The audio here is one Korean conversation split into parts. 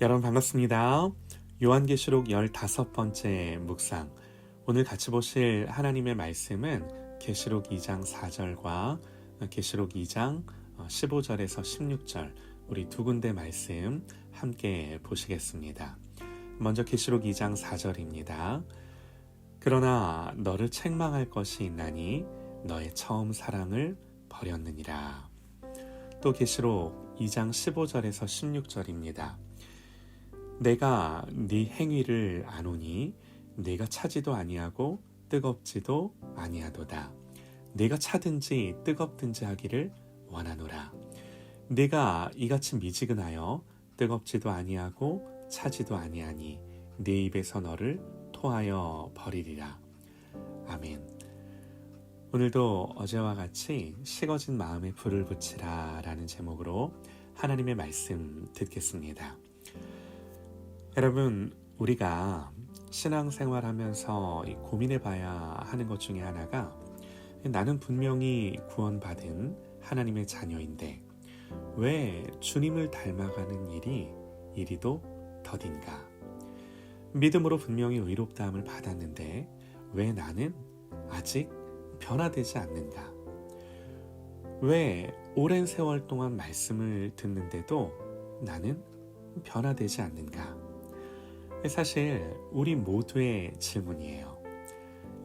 여러분 반갑습니다. 요한계시록 15번째 묵상. 오늘 같이 보실 하나님의 말씀은 계시록 2장 4절과 계시록 2장 15절에서 16절 우리 두 군데 말씀 함께 보시겠습니다. 먼저 계시록 2장 4절입니다. 그러나 너를 책망할 것이 있나니 너의 처음 사랑을 버렸느니라. 또 계시록 2장 15절에서 16절입니다. 내가 네 행위를 아노니 네가 차지도 아니하고 뜨겁지도 아니하도다. 네가 차든지 뜨겁든지 하기를 원하노라. 네가 이같이 미지근하여 뜨겁지도 아니하고 차지도 아니하니 네 입에서 너를 토하여 버리리라. 아멘. 오늘도 어제와 같이 식어진 마음에 불을 붙이라 라는 제목으로 하나님의 말씀 듣겠습니다. 여러분, 우리가 신앙생활 하면서 고민해 봐야 하는 것 중에 하나가 나는 분명히 구원받은 하나님의 자녀인데 왜 주님을 닮아가는 일이 이리도 더딘가? 믿음으로 분명히 의롭다함을 받았는데 왜 나는 아직 변화되지 않는가? 왜 오랜 세월 동안 말씀을 듣는데도 나는 변화되지 않는가? 사실 우리 모두의 질문이에요.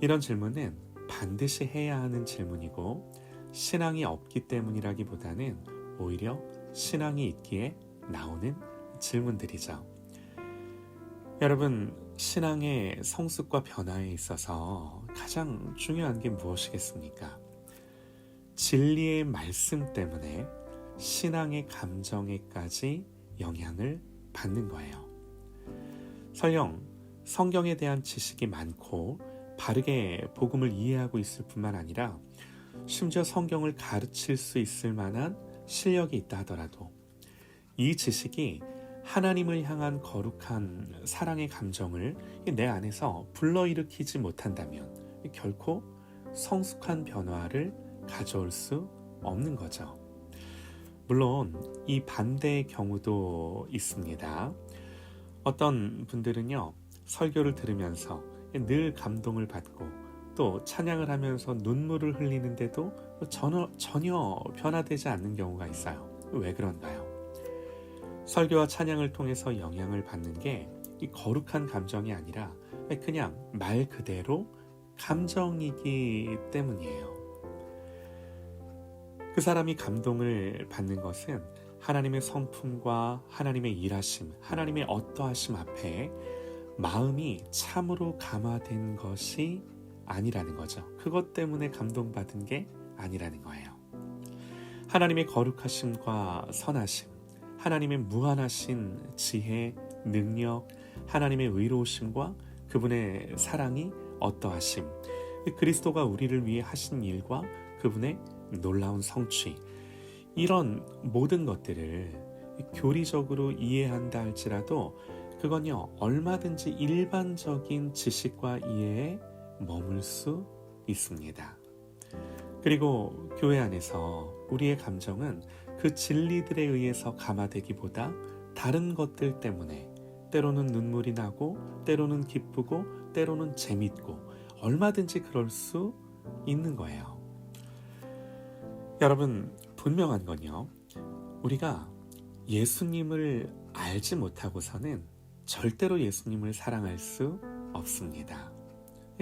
이런 질문은 반드시 해야 하는 질문이고 신앙이 없기 때문이라기보다는 오히려 신앙이 있기에 나오는 질문들이죠. 여러분, 신앙의 성숙과 변화에 있어서 가장 중요한 게 무엇이겠습니까? 진리의 말씀 때문에 신앙의 감정에까지 영향을 받는 거예요. 설령 성경에 대한 지식이 많고 바르게 복음을 이해하고 있을 뿐만 아니라 심지어 성경을 가르칠 수 있을 만한 실력이 있다 하더라도 이 지식이 하나님을 향한 거룩한 사랑의 감정을 내 안에서 불러일으키지 못한다면 결코 성숙한 변화를 가져올 수 없는 거죠. 물론 이 반대의 경우도 있습니다. 어떤 분들은요, 설교를 들으면서 늘 감동을 받고 또 찬양을 하면서 눈물을 흘리는데도 전혀, 전혀 변화되지 않는 경우가 있어요. 왜 그런가요? 설교와 찬양을 통해서 영향을 받는 게이 거룩한 감정이 아니라 그냥 말 그대로 감정이기 때문이에요. 그 사람이 감동을 받는 것은 하나님의 성품과 하나님의 일하심, 하나님의 어떠하심 앞에 마음이 참으로 감화된 것이 아니라는 거죠. 그것 때문에 감동받은 게 아니라는 거예요. 하나님의 거룩하심과 선하심, 하나님의 무한하신 지혜, 능력, 하나님의 의로우심과 그분의 사랑이 어떠하심, 그리스도가 우리를 위해 하신 일과 그분의 놀라운 성취, 이런 모든 것들을 교리적으로 이해한다 할지라도 그건요, 얼마든지 일반적인 지식과 이해에 머물 수 있습니다. 그리고 교회 안에서 우리의 감정은 그 진리들에 의해서 감화되기보다 다른 것들 때문에 때로는 눈물이 나고 때로는 기쁘고 때로는 재밌고 얼마든지 그럴 수 있는 거예요. 여러분, 분명한 건요. 우리가 예수님을 알지 못하고서는 절대로 예수님을 사랑할 수 없습니다.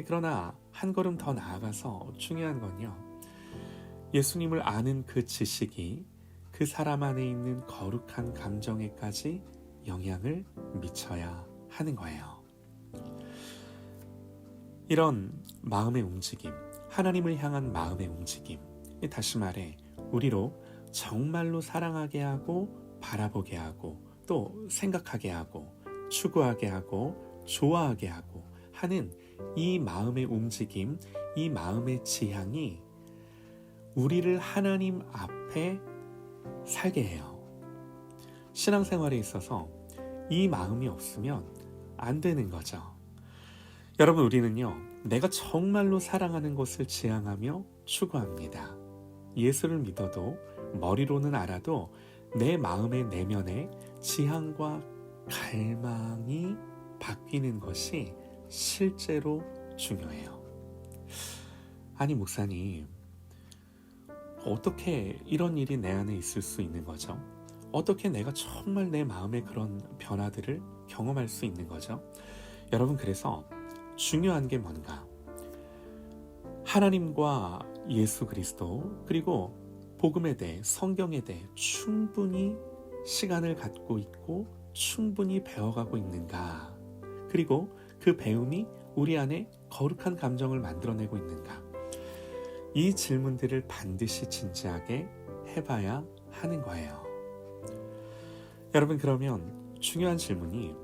그러나 한 걸음 더 나아가서 중요한 건요. 예수님을 아는 그 지식이 그 사람 안에 있는 거룩한 감정에까지 영향을 미쳐야 하는 거예요. 이런 마음의 움직임, 하나님을 향한 마음의 움직임, 다시 말해, 우리로 정말로 사랑하게 하고 바라보게 하고 또 생각하게 하고 추구하게 하고 좋아하게 하고 하는 이 마음의 움직임, 이 마음의 지향이 우리를 하나님 앞에 살게 해요. 신앙생활에 있어서 이 마음이 없으면 안 되는 거죠. 여러분, 우리는요, 내가 정말로 사랑하는 것을 지향하며 추구합니다. 예수를 믿어도 머리로는 알아도 내 마음의 내면에 지향과 갈망이 바뀌는 것이 실제로 중요해요. 아니, 목사님, 어떻게 이런 일이 내 안에 있을 수 있는 거죠? 어떻게 내가 정말 내 마음의 그런 변화들을 경험할 수 있는 거죠? 여러분, 그래서 중요한 게 뭔가? 하나님과 예수 그리스도, 그리고 복음에 대해, 성경에 대해 충분히 시간을 갖고 있고 충분히 배워가고 있는가? 그리고 그 배움이 우리 안에 거룩한 감정을 만들어내고 있는가? 이 질문들을 반드시 진지하게 해봐야 하는 거예요. 여러분, 그러면 중요한 질문이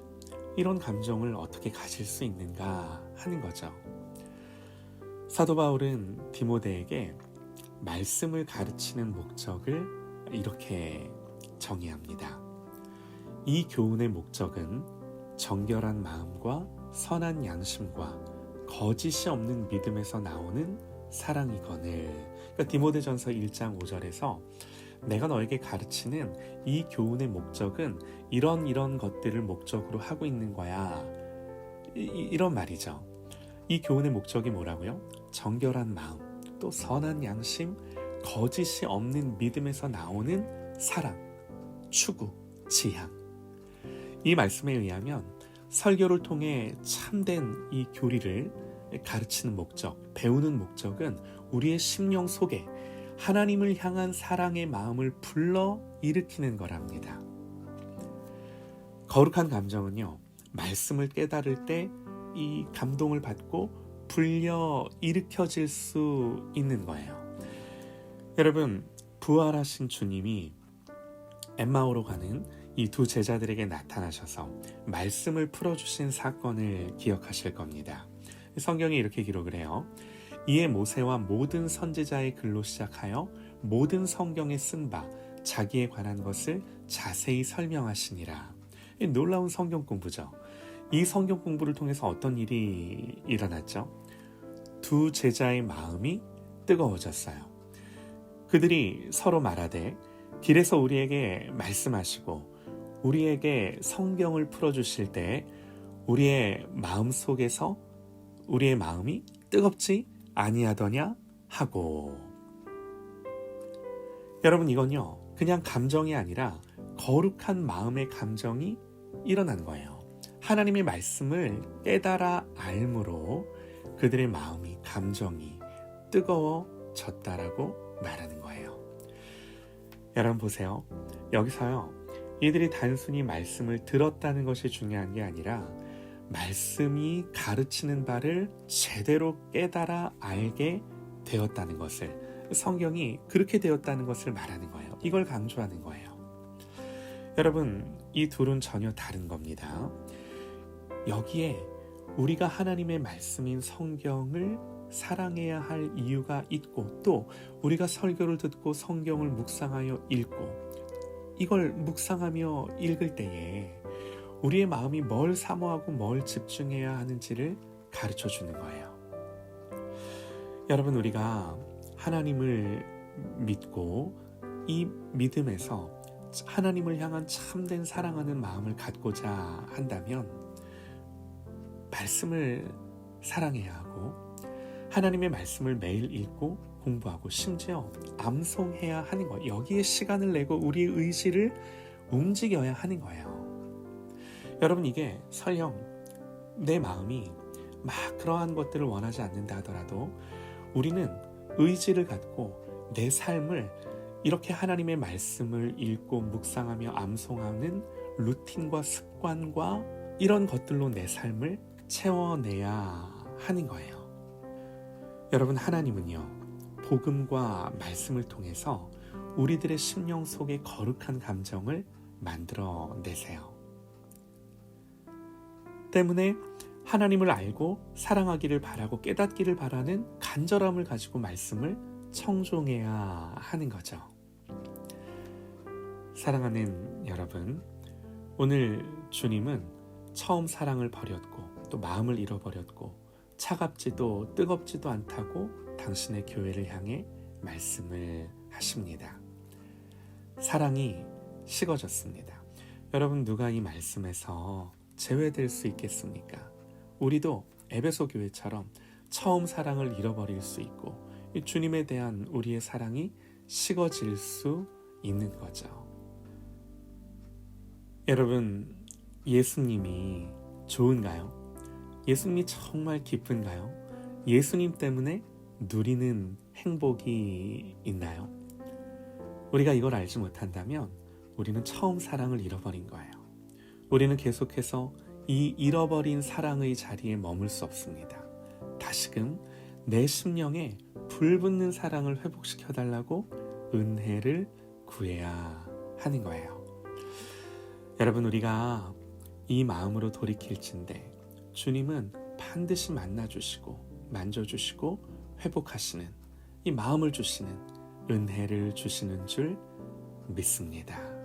이런 감정을 어떻게 가질 수 있는가 하는 거죠. 사도 바울은 디모데에게 말씀을 가르치는 목적을 이렇게 정의합니다. 이 교훈의 목적은 정결한 마음과 선한 양심과 거짓이 없는 믿음에서 나오는 사랑이거늘. 그러니까 디모데전서 1장 5절에서 내가 너에게 가르치는 이 교훈의 목적은 이런 이런 것들을 목적으로 하고 있는 거야. 이, 이런 말이죠. 이 교훈의 목적이 뭐라고요? 정결한 마음, 또 선한 양심, 거짓이 없는 믿음에서 나오는 사랑, 추구, 지향. 이 말씀에 의하면 설교를 통해 참된 이 교리를 가르치는 목적, 배우는 목적은 우리의 심령 속에 하나님을 향한 사랑의 마음을 불러 일으키는 거랍니다. 거룩한 감정은요, 말씀을 깨달을 때 이 감동을 받고 불려 일으켜질 수 있는 거예요. 여러분, 부활하신 주님이 엠마오로 가는 이 두 제자들에게 나타나셔서 말씀을 풀어주신 사건을 기억하실 겁니다. 성경에 이렇게 기록을 해요. 이에 모세와 모든 선지자의 글로 시작하여 모든 성경에 쓴 바 자기에 관한 것을 자세히 설명하시니라. 놀라운 성경 공부죠. 이 성경 공부를 통해서 어떤 일이 일어났죠? 두 제자의 마음이 뜨거워졌어요. 그들이 서로 말하되 길에서 우리에게 말씀하시고 우리에게 성경을 풀어주실 때 우리의 마음 속에서 우리의 마음이 뜨겁지 아니하더냐 하고 여러분 이건요 그냥 감정이 아니라 거룩한 마음의 감정이 일어난 거예요. 하나님의 말씀을 깨달아 알므로 그들의 마음이 감정이 뜨거워졌다라고 말하는 거예요. 여러분 보세요. 여기서요. 이들이 단순히 말씀을 들었다는 것이 중요한 게 아니라 말씀이 가르치는 바를 제대로 깨달아 알게 되었다는 것을 성경이 그렇게 되었다는 것을 말하는 거예요. 이걸 강조하는 거예요. 여러분, 이 둘은 전혀 다른 겁니다. 여기에 우리가 하나님의 말씀인 성경을 사랑해야 할 이유가 있고 또 우리가 설교를 듣고 성경을 묵상하여 읽고 이걸 묵상하며 읽을 때에 우리의 마음이 뭘 사모하고 뭘 집중해야 하는지를 가르쳐 주는 거예요. 여러분, 우리가 하나님을 믿고 이 믿음에서 하나님을 향한 참된 사랑하는 마음을 갖고자 한다면 말씀을 사랑해야 하고 하나님의 말씀을 매일 읽고 공부하고 심지어 암송해야 하는 거 여기에 시간을 내고 우리의 의지를 움직여야 하는 거예요. 여러분 이게 설령 내 마음이 막 그러한 것들을 원하지 않는다 하더라도 우리는 의지를 갖고 내 삶을 이렇게 하나님의 말씀을 읽고 묵상하며 암송하는 루틴과 습관과 이런 것들로 내 삶을 채워내야 하는 거예요. 여러분 하나님은요 복음과 말씀을 통해서 우리들의 심령 속에 거룩한 감정을 만들어 내세요. 때문에 하나님을 알고 사랑하기를 바라고 깨닫기를 바라는 간절함을 가지고 말씀을 청종해야 하는 거죠. 사랑하는 여러분, 오늘 주님은 처음 사랑을 버렸고 또 마음을 잃어버렸고 차갑지도 뜨겁지도 않다고 당신의 교회를 향해 말씀을 하십니다. 사랑이 식어졌습니다. 여러분 누가 이 말씀에서 제외될 수 있겠습니까? 우리도 에베소 교회처럼 처음 사랑을 잃어버릴 수 있고 이 주님에 대한 우리의 사랑이 식어질 수 있는 거죠. 여러분 예수님이 좋은가요? 예수님이 정말 기쁜가요? 예수님 때문에 누리는 행복이 있나요? 우리가 이걸 알지 못한다면 우리는 처음 사랑을 잃어버린 거예요. 우리는 계속해서 이 잃어버린 사랑의 자리에 머물 수 없습니다. 다시금 내 심령에 불붙는 사랑을 회복시켜 달라고 은혜를 구해야 하는 거예요. 여러분 우리가 이 마음으로 돌이킬진데 주님은 반드시 만나 주시고 만져 주시고 회복하시는 이 마음을 주시는 은혜를 주시는 줄 믿습니다.